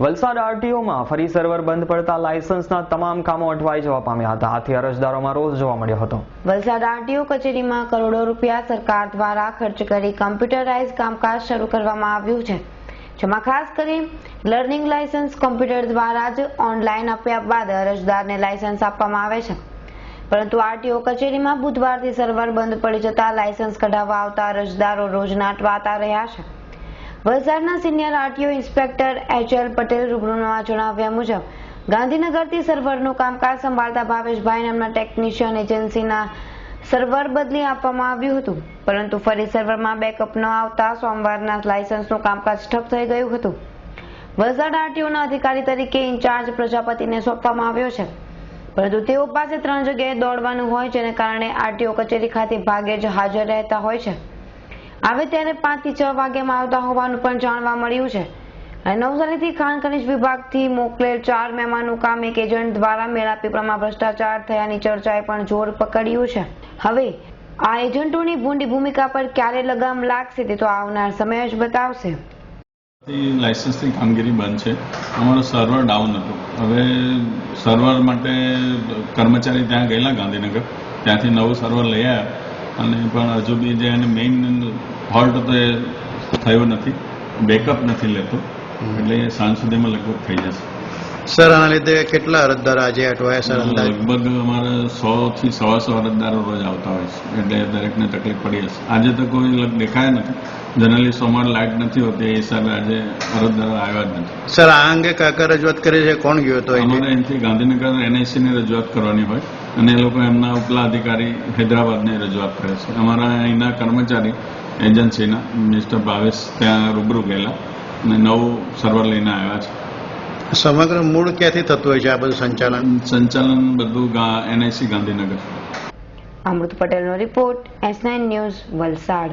વલસાડ આરટીઓમાં ફરી સર્વર બંધ પડતા લાયસન્સના તમામ કામો અટવાઈ જવા પામ્યા હતા. આથી અરજદારોમાં રોષ જોવા મળ્યો હતો. વલસાડ આરટીઓ કચેરીમાં કરોડો રૂપિયા સરકાર દ્વારા ખર્ચ કરી કમ્પ્યુટરાઇઝ કામકાજ શરૂ કરવામાં આવ્યું છે. જેમાં ખાસ કરી લર્નિંગ લાયસન્સ કોમ્પ્યુટર દ્વારા જ ઓનલાઈન આપ્યા બાદ અરજદારને લાયસન્સ આપવામાં આવે છે. પરંતુ આરટીઓ કચેરીમાં બુધવારથી સર્વર બંધ પડી જતા લાયસન્સ કઢાવવા આવતા અરજદારો રોજના અટવાતા રહ્યા છે. વલસાડના senior RTO inspector H L Patel રૂબરૂના જણાવ્યા મુજબ, ગાંધીનગરથી સર્વરનું કામકાજ સંભાળતા ભાવેશભાઈ નામના ટેકનિશિયન એજન્સીના સર્વર બદલી આપવામાં આવ્યું હતું. પરંતુ ફરી સર્વરમાં બેકઅપ ન આવતા સોમવારના લાયસન્સનું કામકાજ ઠપ થઈ ગયું હતું. વલસાડ આરટીઓના અધિકારી તરીકે ઇન્ચાર્જ પ્રજાપતિને સોંપવામાં આવ્યો છે. પરંતુ તેઓ પાસે ત્રણ જગ્યાએ દોડવાનું હોય, જેને કારણે આરટીઓ કચેરી ખાતે ભાગે જ હાજર રહેતા હોય છે. આવે ત્યારે પાંચથી છ વાગ્યામાં આવતા હોવાનું પણ જાણવા મળ્યું છે. નવસારીથી ખાણ ખનીજ વિભાગથી મોકલેલ ચાર મહેમાનનું કામ એક એજન્ટ દ્વારા મેળાપીપળામાં ભ્રષ્ટાચાર થયાની ચર્ચાએ પણ જોર પકડ્યું છે. હવે, આ એજન્ટોની ભૂંડી ભૂમિકા પર ક્યારે લગામ લાગશે તે તો આવનાર સમય જ બતાવશે. લાઇસન્સની કામગીરી બંધ છે. અમારો સર્વર ડાઉન હતો. હવે સર્વર માટે કર્મચારી ત્યાં ગયેલા ગાંધીનગર. ત્યાંથી નવું સર્વર લઈ આવ્યા. અને પણ હજુ બી જે મેઇન ફોલ્ટ તો એ થયો નથી. બેકઅપ નથી લેતો. એટલે એ સાંજ સુધીમાં લગભગ થઈ જશે. સર આના લીધે કેટલા અરજદાર આજે અટવાયા સર લગભગ અમારે સો થી સવા સો અરજદારો રોજ આવતા હોય છે. એટલે દરેકને તકલીફ પડી હશે. આજે તો કોઈ દેખાયા નથી. જનરલી સોમવાર લાઇટ નથી હોતી. એ હિસાબે આજે અરજદારો આવ્યા જ નથી. સર આ અંગે કાકા રજૂઆત કરી છે? કોણ ગયો હતો અમારે અહીંથી ગાંધીનગર એનઆઈસી ની રજૂઆત કરવાની હોય. અને એ લોકો એમના ઉપલા અધિકારી હૈદરાબાદની રજૂઆત કરે છે. અમારા અહીંના કર્મચારી એજન્સીના મિસ્ટર ભાવેશ ત્યાં રૂબરૂ ગયેલા અને નવું સર્વર લઈને આવ્યા છે. સમગ્ર મૂળ ક્યાંથી થતું હોય છે આ બધું સંચાલન? સંચાલન બધું એનઆઈસી ગાંધીનગર. અમૃત પટેલનો report S nine news Valsad.